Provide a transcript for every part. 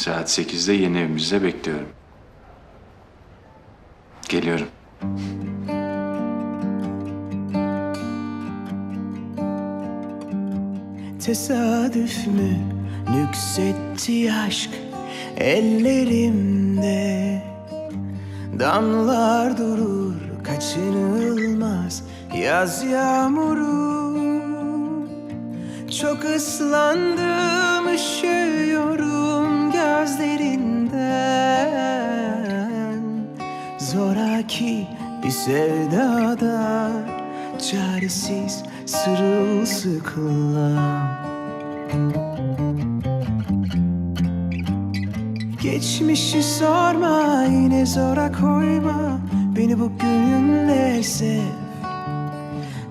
Saat sekizde yeni evimizde bekliyorum. Geliyorum. Tesadüf mü nüksetti aşk ellerimde Damlar durur kaçınılmaz yaz yağmuru Çok ıslandım üşüyorum gözlerinden. Zoraki bir sevdada Çaresiz sırılsıklam. Geçmişi sorma yine zora koyma. Beni bugünle sev.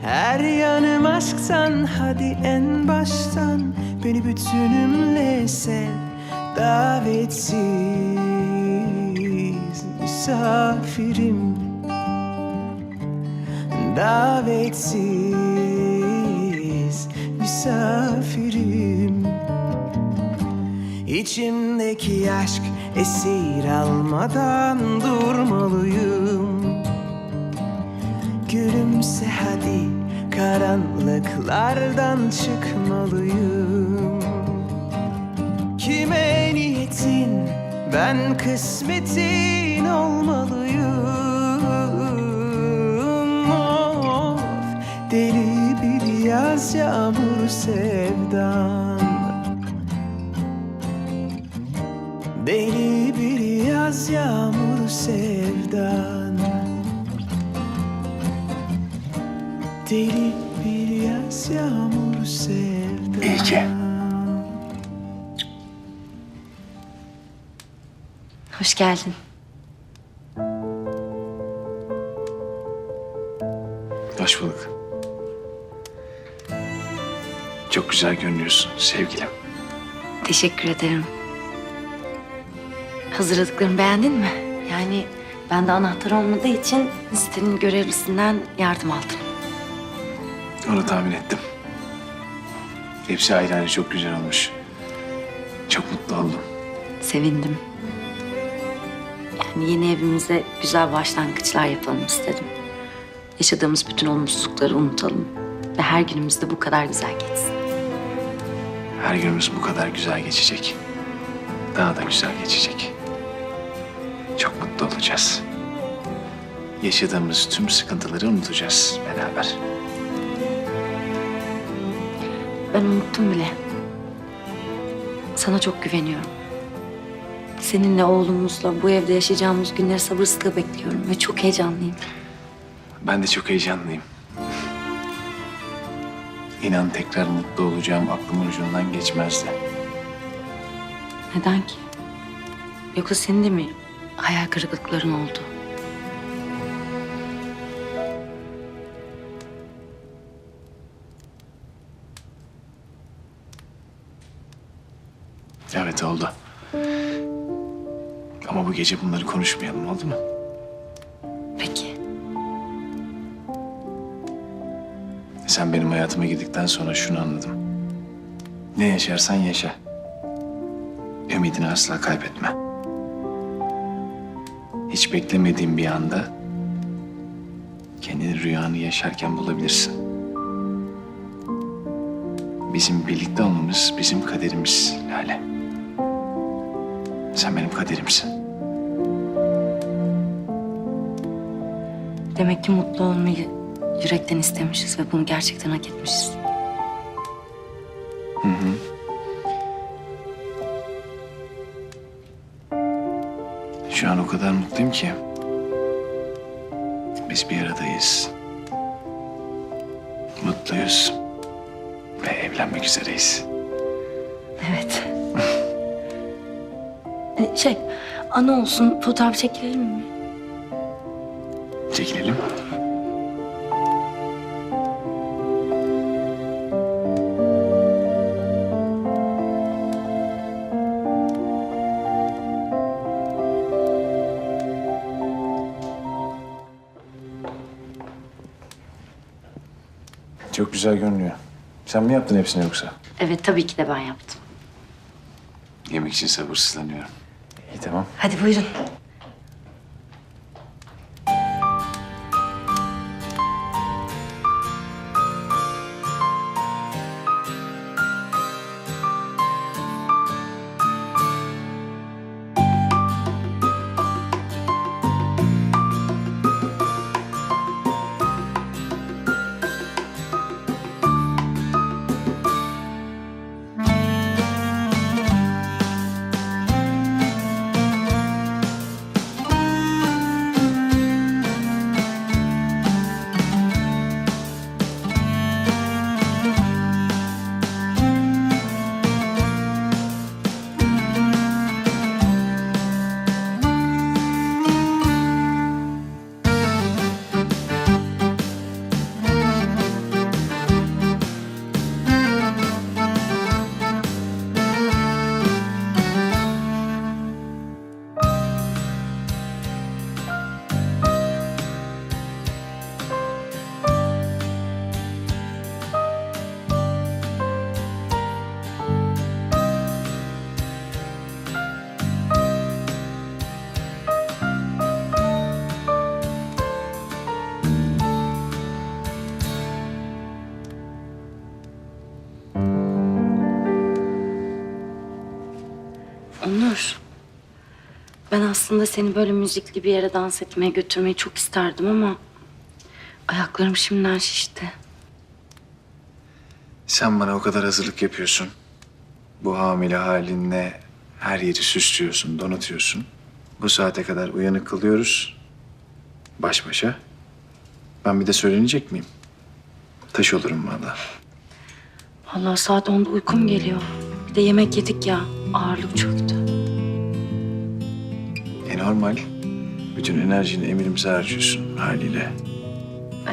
Her yanım aşktan hadi en baştan. Beni bütünümle sev Davetsiz misafirim. Davetsiz misafirim. İçimdeki aşk esir almadan durmalıyım. Gülümse hadi karanlıklardan çıkmalıyım. Kime niyetin ben kısmetin olmalıyım. Of deli bir yaz yağmur sevdan Deli bir yaz yağmur sevdan Deli bir yaz yağmur sevdan İyi. Hoş geldin. Hoş bulduk. Çok güzel görünüyorsun sevgilim. Teşekkür ederim. Hazırladıklarımı beğendin mi? Yani bende anahtar olmadığı için sitenin görevlisinden yardım aldım. Onu tahmin ettim. Hepsi ayrı ayrı çok güzel olmuş. Çok mutlu oldum. Sevindim. Yani yeni evimize güzel başlangıçlar yapalım istedim. Yaşadığımız bütün olumsuzlukları unutalım. Ve her günümüz de bu kadar güzel geçsin. Her günümüz bu kadar güzel geçecek. Daha da güzel geçecek. Çok mutlu olacağız. Yaşadığımız tüm sıkıntıları unutacağız beraber. Ben unuttum bile. Sana çok güveniyorum. Seninle oğlumuzla bu evde yaşayacağımız günleri sabırsızlıkla bekliyorum ve çok heyecanlıyım. Ben de çok heyecanlıyım. İnan tekrar mutlu olacağım aklımın ucundan geçmezdi. Neden ki? Yoksa senin de mi hayal kırıklıkların oldu? Evet oldu. Ama bu gece bunları konuşmayalım oldu mu? Peki. Sen benim hayatıma girdikten sonra şunu anladım. Ne yaşarsan yaşa. Ümidini asla kaybetme. Hiç beklemediğin bir anda kendini rüyanı yaşarken bulabilirsin. Bizim birlikte olmamız bizim kaderimiz Lale. Sen benim kaderimsin. Demek ki mutlu olmayı yürekten istemişiz ve bunu gerçekten hak etmişiz. Şu an o kadar mutluyum ki. Biz bir aradayız. Mutluyuz. Ve evlenmek üzereyiz. Evet. E, şey, ana olsun fotoğraf çekilelim mi? Çekilelim. Çok güzel görünüyor. Sen mi yaptın hepsini yoksa? Evet tabii ki de ben yaptım. Yemek için sabırsızlanıyorum. İyi tamam. Hadi buyurun. Ben aslında seni böyle müzikli bir yere dans etmeye götürmeyi çok isterdim ama... ...ayaklarım şimdiden şişti. Sen bana o kadar hazırlık yapıyorsun. Bu hamile halinle her yeri süslüyorsun, donatıyorsun. Bu saate kadar uyanık kalıyoruz. Baş başa. Ben bir de söylenecek miyim? Taş olurum valla. Vallahi saat 10'da uykum geliyor. Bir de yemek yedik ya, ağırlık çöktü. Normal. Bütün enerjini emrimize harcıyorsun haliyle.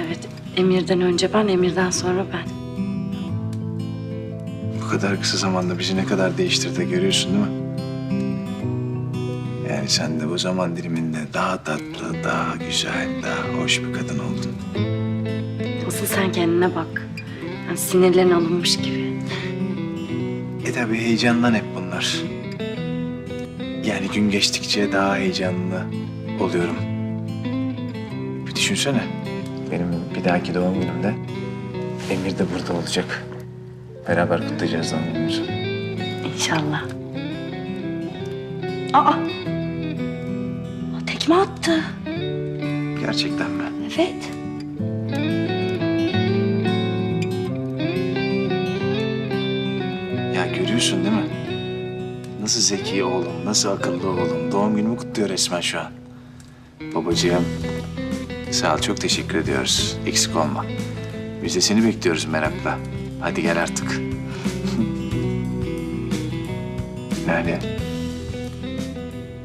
Evet, Emir'den önce ben, Emir'den sonra ben. Bu kadar kısa zamanda bizi ne kadar değiştirdi görüyorsun değil mi? Yani sen de bu zaman diliminde daha tatlı, daha güzel, daha hoş bir kadın oldun. Asıl sen kendine bak. Yani sinirlerin alınmış gibi. E tabii heyecandan hep bunlar. Yani gün geçtikçe daha heyecanlı oluyorum. Bir düşünsene. Benim bir dahaki doğum günümde Emir de burada olacak. Beraber kutlayacağız doğum günümüzü. İnşallah. Aa! Tekme attı. Gerçekten mi? Evet. Ya görüyorsun değil mi? Nasıl zeki oğlum, nasıl akıllı oğlum. Doğum günümü kutluyor resmen şu an. Babacığım, sağ ol, çok teşekkür ediyoruz. Eksik olma. Biz de seni bekliyoruz merakla. Hadi gel artık. Lale,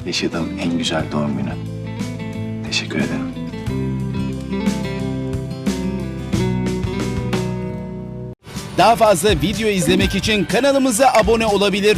yaşadığım en güzel doğum günü. Teşekkür ederim. Daha fazla video izlemek için kanalımıza abone olabilir.